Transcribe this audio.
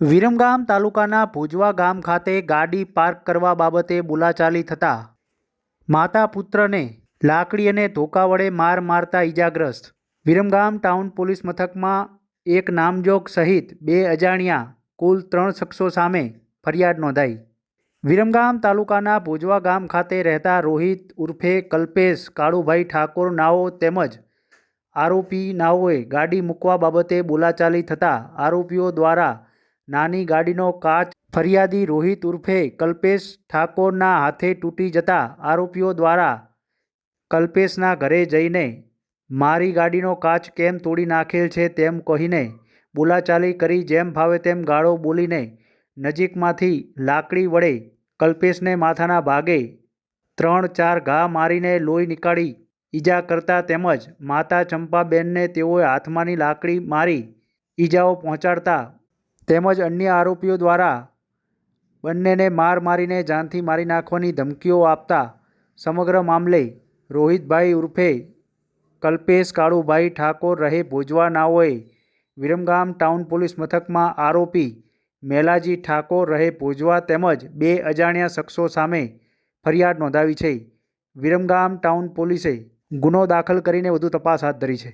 વિરમગામ તાલુકાના ભુજવા ગામ ખાતે ગાડી પાર્ક કરવા બાબતે બોલાચાલી થતાં માતા પુત્રને લાકડી અને ધોકા વડે માર મારતા ઈજાગ્રસ્ત. વિરમગામ ટાઉન પોલીસ મથકમાં એક નામજોગ સહિત બે અજાણ્યા, કુલ ત્રણ શખ્સો સામે ફરિયાદ નોંધાઈ. વિરમગામ તાલુકાના ભુજવા ગામ ખાતે રહેતા રોહિત ઉર્ફે કલ્પેશ, કાળુભાઈ ઠાકોર નાઓ તેમજ આરોપી નાઓએ ગાડી મૂકવા બાબતે બોલાચાલી થતાં આરોપીઓ દ્વારા નાની ગાડીનો કાચ, ફરિયાદી રોહિત ઉર્ફે કલ્પેશ ઠાકોરના હાથે તૂટી જતા આરોપીઓ દ્વારા કલ્પેશના ઘરે જઈને, મારી ગાડીનો કાચ કેમ તોડી નાખેલ છે? તેમ કહીને બોલાચાલી કરી જેમ ફાવે તેમ ગાળો બોલીને નજીકમાંથી લાકડી વડે કલ્પેશને માથાના ભાગે ત્રણ ચાર ઘા મારીને લોહી નીકાળી ઈજા કરતા તેમજ માતા ચંપાબેનને તેઓએ હાથમાંની લાકડી મારી ઈજાઓ પહોંચાડતા તેમજ અન્ય આરોપીઓ દ્વારા બંનેને માર મારીને જાનથી મારી નાખવાની ધમકીઓ આપતા સમગ્ર મામલે રોહિતભાઈ ઉર્ફે કલ્પેશ કાળુભાઈ ઠાકોર રહે ભોજવા નાઓએ વિરમગામ ટાઉન પોલીસ મથકમાં આરોપી મેલાજી ઠાકોર રહે ભોજવા તેમજ બે અજાણ્યા શખ્સો સામે ફરિયાદ નોંધાવી છે. વિરમગામ ટાઉન પોલીસે ગુનો દાખલ કરીને વધુ તપાસ હાથ ધરી છે.